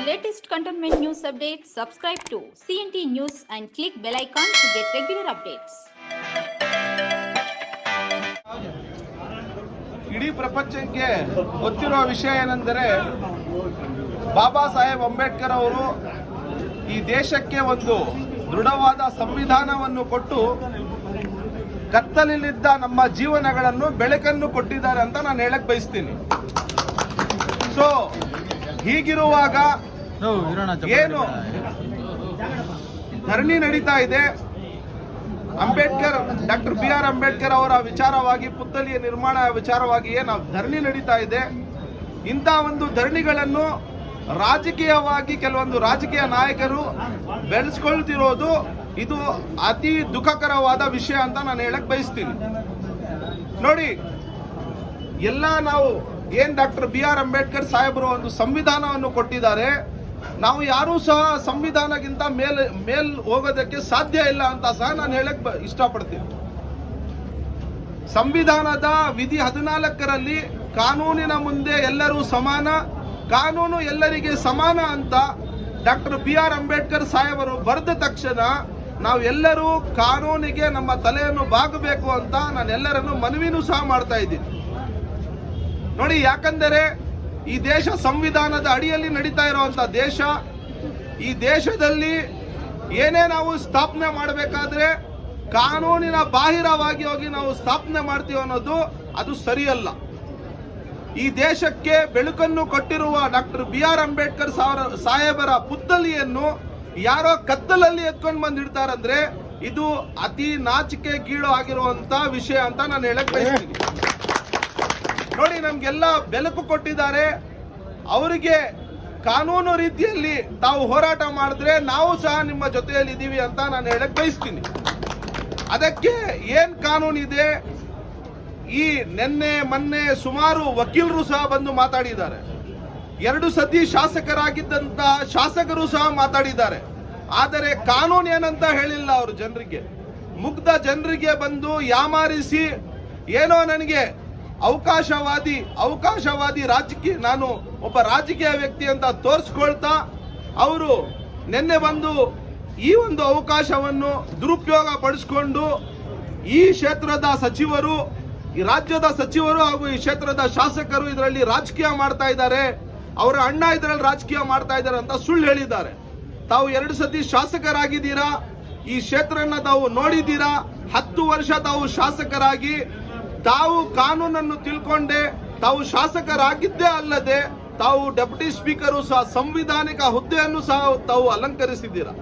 latest contentment news updates, subscribe to CNT News and click bell icon to get regular updates. ಇಡೀ ಪ್ರಪಂಚಕ್ಕೆ ಗೊತ್ತಿರುವ ವಿಷಯ ಏನೆಂದರೆ ಬಾಬಾ ಸಾಹೇಬ್ ಅಂಬೇಡ್ಕರ್ ಅವರು ಈ ದೇಶಕ್ಕೆ ಒಂದು ದೃಢವಾದ ಸಂವಿಧಾನವನ್ನು ಕೊಟ್ಟು ಕತ್ತಲಿನಿದ್ದ ನಮ್ಮ ಜೀವನಗಳನ್ನು ಬೆಳಕನ್ನು ಕೊಟ್ಟಿದ್ದಾರೆ ಅಂತ ನಾನು ಹೇಳಕ್ ಬಯಸ್ತೀನಿ ಸೊ ಹೀಗಿರುವಾಗ ಏನು? ಧರಣಿ ನಡೀತಾ ಇದೆ. Ambedkar, doctor B R Ambedkar ಅವರ ವಿಚಾರವಾಗಿ, ಪುತ್ಥಳಿಯ ನಿರ್ಮಾಣ ವಿಚಾರವಾಗಿ ನಾವು ಧರಣಿ ನಡೀತಾ ಇದೆ. ಇಂಥ ಒಂದು ಧರಣಿಗಳನ್ನು ರಾಜಕೀಯವಾಗಿ ಕೆಲವೊಂದು ರಾಜಕೀಯ ನಾಯಕರು ಬೆಳೆಸ್ಕೊಳ್ತಿರೋದು ಇದು ಅತಿ ದುಃಖಕರವಾದ ವಿಷಯ ಅಂತ ನಾನು ಹೇಳಕ್ ಬಯಸ್ತೀನಿ. ನೋಡಿ, ಎಲ್ಲ ನಾವು ಏನ್ ಡಾಕ್ಟರ್ ಬಿ ಆರ್ ಅಂಬೇಡ್ಕರ್ ಸಾಹೇಬರು ಒಂದು ಸಂವಿಧಾನವನ್ನು ಕೊಟ್ಟಿದ್ದಾರೆ ನಾವು ಯಾರೂ ಸಹ ಸಂವಿಧಾನಕ್ಕಿಂತ ಮೇಲ್ ಮೇಲ್ ಹೋಗೋದಕ್ಕೆ ಸಾಧ್ಯ ಇಲ್ಲ ಅಂತ ಸಹ ನಾನು ಹೇಳಕ್ ಇಷ್ಟಪಡ್ತೀನಿ. ಸಂವಿಧಾನದ ವಿಧಿ ಹದಿನಾಲ್ಕರಲ್ಲಿ ಕಾನೂನಿನ ಮುಂದೆ ಎಲ್ಲರೂ ಸಮಾನ, ಕಾನೂನು ಎಲ್ಲರಿಗೆ ಸಮಾನ ಅಂತ ಡಾಕ್ಟರ್ ಬಿ ಆರ್ ಅಂಬೇಡ್ಕರ್ ಸಾಹೇಬರು ಬರೆದ ತಕ್ಷಣ ನಾವೆಲ್ಲರೂ ಕಾನೂನಿಗೆ ನಮ್ಮ ತಲೆಯನ್ನು ಬಾಗಬೇಕು ಅಂತ ನಾನು ಎಲ್ಲರನ್ನು ಮನವಿನೂ ಸಹ ಮಾಡ್ತಾ ಇದ್ದೀನಿ. ನೋಡಿ, ಯಾಕಂದರೆ ಈ ದೇಶ ಸಂವಿಧಾನದ ಅಡಿಯಲ್ಲಿ ನಡೀತಾ ಇರುವಂತ ದೇಶ, ಈ ದೇಶದಲ್ಲಿ ಏನೇ ನಾವು ಸ್ಥಾಪನೆ ಮಾಡಬೇಕಾದ್ರೆ ಕಾನೂನಿನ ಬಾಹಿರವಾಗಿ ಹೋಗಿ ನಾವು ಸ್ಥಾಪನೆ ಮಾಡ್ತೀವಿ ಅನ್ನೋದು ಅದು ಸರಿಯಲ್ಲ. ಈ ದೇಶಕ್ಕೆ ಬೆಳಕನ್ನು ಕೊಟ್ಟಿರುವ ಡಾಕ್ಟರ್ ಬಿ ಆರ್ ಅಂಬೇಡ್ಕರ್ ಸಾಹೇಬರ ಪುತ್ತಲಿಯನ್ನು ಯಾರೋ ಕತ್ತಲಲ್ಲಿ ಎತ್ಕೊಂಡು ಬಂದಿಡ್ತಾರಂದ್ರೆ ಇದು ಅತಿ ನಾಚಿಕೆ, ಗೀಳು ಆಗಿರುವಂತ ವಿಷಯ ಅಂತ ನಾನು ಹೇಳಕ್ ಬಯಸ್ತೀನಿ. ನೋಡಿ ನಮ್ಗೆಲ್ಲ ಬೆಳಕು ಕೊಟ್ಟಿದ್ದಾರೆ. ಅವರಿಗೆ ಕಾನೂನು ರೀತಿಯಲ್ಲಿ ತಾವು ಹೋರಾಟ ಮಾಡಿದ್ರೆ ನಾವು ಸಹ ನಿಮ್ಮ ಜೊತೆಯಲ್ಲಿ ಇದ್ದೀವಿ ಅಂತ ನಾನು ಹೇಳಕ್ ಬಯಸ್ತೀನಿ. ಅದಕ್ಕೆ ಏನ್ ಇದೆ ಈ ನಿನ್ನೆ, ಮೊನ್ನೆ ಸುಮಾರು ವಕೀಲರು ಸಹ ಬಂದು ಮಾತಾಡಿದ್ದಾರೆ. ಎರಡು ಸತಿ ಶಾಸಕರಾಗಿದ್ದಂತ ಶಾಸಕರು ಸಹ ಮಾತಾಡಿದ್ದಾರೆ. ಆದರೆ ಕಾನೂನು ಏನಂತ ಹೇಳಿಲ್ಲ ಅವರು ಜನರಿಗೆ. ಮುಗ್ಧ ಜನರಿಗೆ ಬಂದು ಯಾಮಾರಿಸಿ, ಏನೋ ನನಗೆ ಅವಕಾಶವಾದಿ ಅವಕಾಶವಾದಿ ರಾಜಕೀಯ ನಾನು ಒಬ್ಬ ರಾಜಕೀಯ ವ್ಯಕ್ತಿ ಅಂತ ತೋರಿಸ್ಕೊಳ್ತಾ ಅವರು ನಿನ್ನೆ ಬಂದು ಈ ಒಂದು ಅವಕಾಶವನ್ನು ದುರುಪಯೋಗ ಪಡಿಸ್ಕೊಂಡು ಈ ಕ್ಷೇತ್ರದ ಸಚಿವರು, ಈ ರಾಜ್ಯದ ಸಚಿವರು ಹಾಗೂ ಈ ಕ್ಷೇತ್ರದ ಶಾಸಕರು ಇದರಲ್ಲಿ ರಾಜಕೀಯ ಮಾಡ್ತಾ ಇದ್ದಾರೆ. ಅವರ ಅಣ್ಣ ಇದರಲ್ಲಿ ರಾಜಕೀಯ ಮಾಡ್ತಾ ಇದ್ದಾರೆ ಅಂತ ಸುಳ್ಳು ಹೇಳಿದ್ದಾರೆ. ತಾವು ಎರಡು ಸತಿ ಶಾಸಕರಾಗಿದ್ದೀರಾ? ಈ ಕ್ಷೇತ್ರನ ತಾವು ನೋಡಿದ್ದೀರಾ? ಹತ್ತು ವರ್ಷ ತಾವು ಶಾಸಕರಾಗಿ ತಾವು ಕಾನೂನನ್ನು ತಿಳ್ಕೊಂಡೆ, ತಾವು ಶಾಸಕರಾಗಿದ್ದೇ ಅಲ್ಲದೆ, ತಾವು ಡೆಪ್ಯೂಟಿ ಸ್ಪೀಕರು ಸಹ ಸಂವಿಧಾನಿಕ ಹುದ್ದೆಯನ್ನು ಸಹ ತಾವು ಅಲಂಕರಿಸಿದ್ದೀರಾ?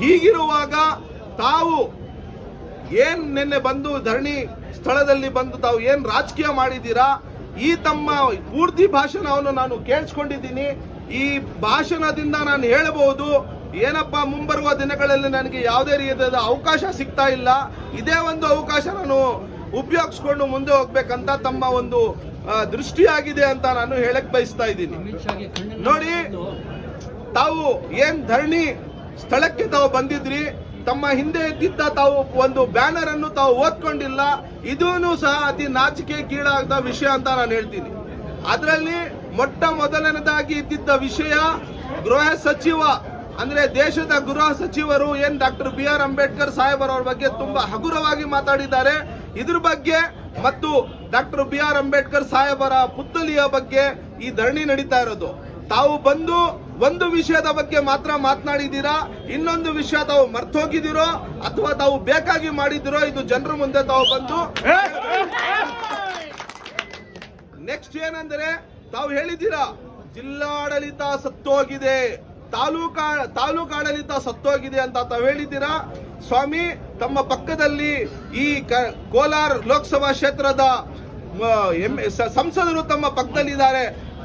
ಹೀಗಿರುವಾಗ ತಾವು ಏನ್ ನಿನ್ನೆ ಬಂದು ಧರಣಿ ಸ್ಥಳದಲ್ಲಿ ಬಂದು ತಾವು ಏನ್ ರಾಜಕೀಯ ಮಾಡಿದ್ದೀರಾ? ಈ ತಮ್ಮ ಪೂರ್ತಿ ಭಾಷಣವನ್ನು ನಾನು ಕೇಳಿಸ್ಕೊಂಡಿದ್ದೀನಿ. ಈ ಭಾಷಣದಿಂದ ನಾನು ಹೇಳಬಹುದು, ಏನಪ್ಪ ಮುಂಬರುವ ದಿನಗಳಲ್ಲಿ ನನಗೆ ಯಾವುದೇ ರೀತಿಯಾದ ಅವಕಾಶ ಸಿಗ್ತಾ ಇಲ್ಲ. ಇದೇ ಒಂದು ಅವಕಾಶ ನಾನು ಉಪಯೋಗಿಸ್ಕೊಂಡು ಮುಂದೆ ಹೋಗ್ಬೇಕಂತ ತಮ್ಮ ಒಂದು ದೃಷ್ಟಿಯಾಗಿದೆ ಅಂತ ನಾನು ಹೇಳಕ್ ಬಯಸ್ತಾ ಇದ್ದೀನಿ. ನೋಡಿ, ತಾವು ಏನ್ ಧರಣಿ ಸ್ಥಳಕ್ಕೆ ತಾವು ಬಂದಿದ್ರಿ, ತಮ್ಮ ಹಿಂದೆ ಇದ್ದಿದ್ದ ತಾವು ಒಂದು ಬ್ಯಾನರ್ ಅನ್ನು ತಾವು ಓದ್ಕೊಂಡಿಲ್ಲ ಇದೂ ಸಹ ಅತಿ ನಾಚಿಕೆ ಕೀಳಾದ ವಿಷಯ ಅಂತ ನಾನು ಹೇಳ್ತೀನಿ. ಅದರಲ್ಲಿ ಮೊಟ್ಟ ಮೊದಲನೇದಾಗಿ ಇದ್ದಿದ್ದ ವಿಷಯ ಗೃಹ ಸಚಿವ ಅಂದ್ರೆ ದೇಶದ ಗೃಹ ಸಚಿವರು ಏನ್ ಡಾಕ್ಟರ್ ಬಿ ಆರ್ ಅಂಬೇಡ್ಕರ್ ಸಾಹೇಬರ್ ಅವರ ಬಗ್ಗೆ ತುಂಬಾ ಹಗುರವಾಗಿ ಮಾತಾಡಿದ್ದಾರೆ. ಇದ್ರ ಬಗ್ಗೆ ಮತ್ತು ಡಾಕ್ಟರ್ ಬಿ ಆರ್ ಅಂಬೇಡ್ಕರ್ ಸಾಹೇಬರ ಪುತ್ತಲಿಯ ಬಗ್ಗೆ ಈ ಧರಣಿ ನಡೀತಾ ಇರೋದು. ತಾವು ಬಂದು ಒಂದು ವಿಷಯದ ಬಗ್ಗೆ ಮಾತ್ರ ಮಾತನಾಡಿದ್ದೀರಾ? ಇನ್ನೊಂದು ವಿಷಯ ತಾವು ಮರ್ತೋಗಿದ್ದೀರೋ? ಅಥವಾ ತಾವು ಬೇಕಾಗಿ ಮಾಡಿದಿರೋ ಇದು ಜನರ ಮುಂದೆ ತಾವು ಬಂದು ನೆಕ್ಸ್ಟ್ ಏನಂದ್ರೆ ತಾವು ಹೇಳಿದ್ದೀರಾ, ಜಿಲ್ಲಾಡಳಿತ ಸತ್ತೋಗಿದೆ. ತಾಲೂಕಾ ತಾಲೂಕಾಡಳಿತ ಸತ್ತೋಗಿದೆ ಅಂತ ತಾವು ಹೇಳಿದ್ದೀರಾ? ಸ್ವಾಮಿ, ತಮ್ಮ ಪಕ್ಕದಲ್ಲಿ ಈ ಕೋಲಾರ ಲೋಕಸಭಾ ಕ್ಷೇತ್ರದ ಸಂಸದರು ತಮ್ಮ ಪಕ್ಕದಲ್ಲಿದ್ದಾರೆ.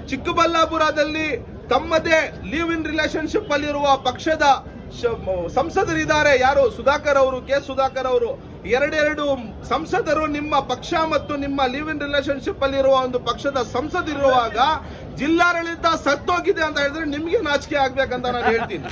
ಚಿಕ್ಕಬಳ್ಳಾಪುರದಲ್ಲಿ ತಮ್ಮದೇ ಲೀವ್ ಇನ್ ರಿಲೇಶನ್ಶಿಪ್ ಅಲ್ಲಿರುವ ಪಕ್ಷದ ಸಂಸದರಿದ್ದಾರೆ. ಯಾರು? ಸುಧಾಕರ್ ಅವರು, ಕೆ. ಸುಧಾಕರ್ ಅವರು. ಎರಡೆರಡು ಸಂಸದರು ನಿಮ್ಮ ಪಕ್ಷ ಮತ್ತು ನಿಮ್ಮ ಲಿವ್ ಇನ್ ರಿಲೇಶನ್ಶಿಪ್ ಅಲ್ಲಿರುವ ಒಂದು ಪಕ್ಷದ ಸಂಸದಿರುವಾಗ ಜಿಲ್ಲಾಡಳಿತ ಸತ್ತೋಗಿದೆ ಅಂತ ಹೇಳಿದ್ರೆ ನಿಮ್ಗೆ ನಾಚಿಕೆ ಆಗ್ಬೇಕಂತ ನಾನು ಹೇಳ್ತೀನಿ.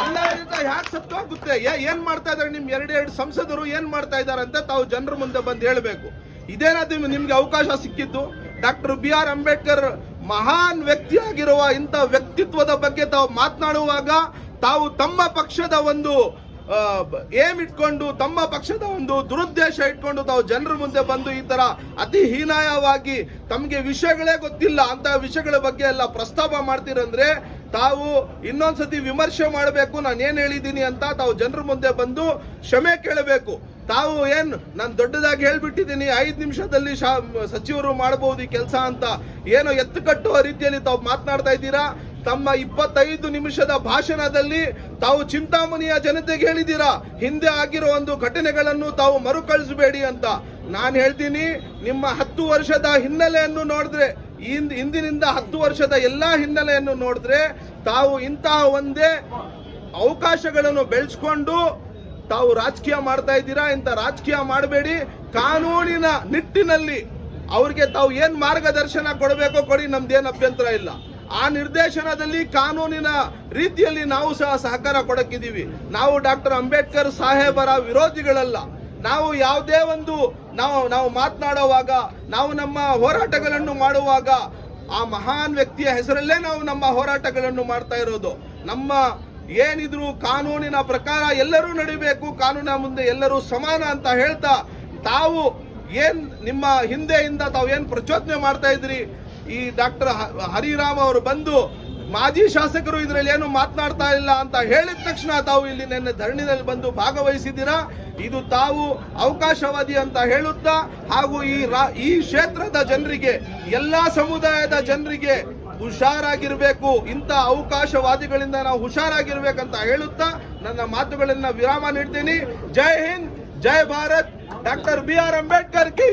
ಜಿಲ್ಲಾಡಳಿತ ಯಾಕೆ ಸತ್ತೋಗುತ್ತೆ? ಏನ್ ಮಾಡ್ತಾ ಇದಾರೆ ನಿಮ್ ಎರಡೆರಡು ಸಂಸದರು? ಏನ್ ಮಾಡ್ತಾ ಇದಾರೆ ಅಂತ ತಾವು ಜನರ ಮುಂದೆ ಬಂದು ಹೇಳಬೇಕು. ಇದೇನಾದ್ರು ನಿಮ್ಗೆ ಅವಕಾಶ ಸಿಕ್ಕಿದ್ದು? ಡಾಕ್ಟರ್ ಬಿ ಆರ್ ಅಂಬೇಡ್ಕರ್ ಮಹಾನ್ ವ್ಯಕ್ತಿಯಾಗಿರುವ ಇಂಥ ವ್ಯಕ್ತಿತ್ವದ ಬಗ್ಗೆ ತಾವು ಮಾತನಾಡುವಾಗ ತಾವು ತಮ್ಮ ಪಕ್ಷದ ಒಂದು ಏಮ್ ಇಟ್ಕೊಂಡು ತಮ್ಮ ಪಕ್ಷದ ಒಂದು ದುರುದ್ದೇಶ ಇಟ್ಕೊಂಡು ತಾವು ಜನರ ಮುಂದೆ ಬಂದು ಈ ತರ ಅತಿ ಹೀನಾಯವಾಗಿ ತಮಗೆ ವಿಷಯಗಳೇ ಗೊತ್ತಿಲ್ಲ ಅಂತ ವಿಷಯಗಳ ಬಗ್ಗೆ ಎಲ್ಲ ಪ್ರಸ್ತಾಪ ಮಾಡ್ತೀರಂದ್ರೆ ತಾವು ಇನ್ನೊಂದ್ಸತಿ ವಿಮರ್ಶೆ ಮಾಡಬೇಕು ನಾನು ಏನ್ ಹೇಳಿದ್ದೀನಿ ಅಂತ ತಾವು ಜನರ ಮುಂದೆ ಬಂದು ಕ್ಷಮೆ ಕೇಳಬೇಕು. ತಾವು ಏನು ನಾನು ದೊಡ್ಡದಾಗಿ ಹೇಳ್ಬಿಟ್ಟಿದ್ದೀನಿ, ಐದು ನಿಮಿಷದಲ್ಲಿ ಶಾ ಸಚಿವರು ಮಾಡಬಹುದು ಈ ಕೆಲಸ ಅಂತ. ಏನೋ ಎತ್ತು ಕಟ್ಟುವ ರೀತಿಯಲ್ಲಿ ತಾವು ಮಾತನಾಡ್ತಾ ಇದ್ದೀರಾ? ತಮ್ಮ ಇಪ್ಪತ್ತೈದು ನಿಮಿಷದ ಭಾಷಣದಲ್ಲಿ ತಾವು ಚಿಂತಾಮಣಿಯ ಜನತೆಗೆ ಹೇಳಿದ್ದೀರಾ? ಹಿಂದೆ ಆಗಿರೋ ಒಂದು ಘಟನೆಗಳನ್ನು ತಾವು ಮರುಕಳಿಸಬೇಡಿ ಅಂತ. ನಾನು ಹೇಳ್ತೀನಿ, ನಿಮ್ಮ ಹತ್ತು ವರ್ಷದ ಹಿನ್ನೆಲೆಯನ್ನು ನೋಡಿದ್ರೆ ಇಂದ್- ಇಂದಿನಿಂದ ಹತ್ತು ವರ್ಷದ ಎಲ್ಲಾ ಹಿನ್ನೆಲೆಯನ್ನು ನೋಡಿದ್ರೆ, ತಾವು ಇಂತಹ ಒಂದೇ ಅವಕಾಶಗಳನ್ನು ಬೆಳೆಸ್ಕೊಂಡು ತಾವು ರಾಜಕೀಯ ಮಾಡ್ತಾ ಇದ್ದೀರಾ? ಇಂಥ ರಾಜಕೀಯ ಮಾಡಬೇಡಿ. ಕಾನೂನಿನ ನಿಟ್ಟಿನಲ್ಲಿ ಅವ್ರಿಗೆ ತಾವು ಏನ್ ಮಾರ್ಗದರ್ಶನ ಕೊಡಬೇಕೋ ಕೊಡಿ ನಮ್ದೇನು ಅಭ್ಯಂತರ ಇಲ್ಲ. ಆ ನಿರ್ದೇಶನದಲ್ಲಿ ಕಾನೂನಿನ ರೀತಿಯಲ್ಲಿ ನಾವು ಸಹ ಸಹಕಾರ ಕೊಡಕ್ಕಿದ್ದೀವಿ. ನಾವು ಡಾಕ್ಟರ್ ಅಂಬೇಡ್ಕರ್ ಸಾಹೇಬರ ವಿರೋಧಿಗಳಲ್ಲ. ನಾವು ಯಾವುದೇ ಒಂದು ನಾವು ನಾವು ಮಾತನಾಡುವಾಗ, ನಾವು ನಮ್ಮ ಹೋರಾಟಗಳನ್ನು ಮಾಡುವಾಗ ಆ ಮಹಾನ್ ವ್ಯಕ್ತಿಯ ಹೆಸರಲ್ಲೇ ನಾವು ನಮ್ಮ ಹೋರಾಟಗಳನ್ನು ಮಾಡ್ತಾ ಇರೋದು. ನಮ್ಮ ಏನಿದ್ರು ಕಾನೂನಿನ ಪ್ರಕಾರ ಎಲ್ಲರೂ ನಡಿಬೇಕು, ಕಾನೂನಿನ ಮುಂದೆ ಎಲ್ಲರೂ ಸಮಾನ ಅಂತ ಹೇಳ್ತಾ ತಾವು ಏನ್ ನಿಮ್ಮ ಹಿಂದೆಯಿಂದ ತಾವು ಏನ್ ಪ್ರಚೋದನೆ ಮಾಡ್ತಾ ಇದ್ರಿ? ಈ ಡಾಕ್ಟರ್ ಹರಿರಾಮ್ ಅವರು ಬಂದು ಮಾಜಿ ಶಾಸಕರು ಇದರಲ್ಲಿ ಏನು ಮಾತನಾಡ್ತಾ ಇಲ್ಲ ಅಂತ ಹೇಳಿದ ತಕ್ಷಣ ತಾವು ಇಲ್ಲಿ ನಿನ್ನೆ ಧರಣಿನಲ್ಲಿ ಬಂದು ಭಾಗವಹಿಸಿದ್ದೀರಾ? ಇದು ತಾವು ಅವಕಾಶವಾದಿ ಅಂತ ಹೇಳುತ್ತಾ ಹಾಗೂ ಈ ಈ ಕ್ಷೇತ್ರದ ಜನರಿಗೆ, ಎಲ್ಲಾ ಸಮುದಾಯದ ಜನರಿಗೆ ಹುಷಾರಾಗಿರ್ಬೇಕು, ಇಂಥ ಅವಕಾಶವಾದಿಗಳಿಂದ ನಾವು ಹುಷಾರಾಗಿರ್ಬೇಕಂತ ಹೇಳುತ್ತಾ ನನ್ನ ಮಾತುಗಳನ್ನ ವಿರಾಮ ನೀಡ್ತೀನಿ. Jai Hind, Jai Bharat. Doctor B R Ambedkar ಕಿ.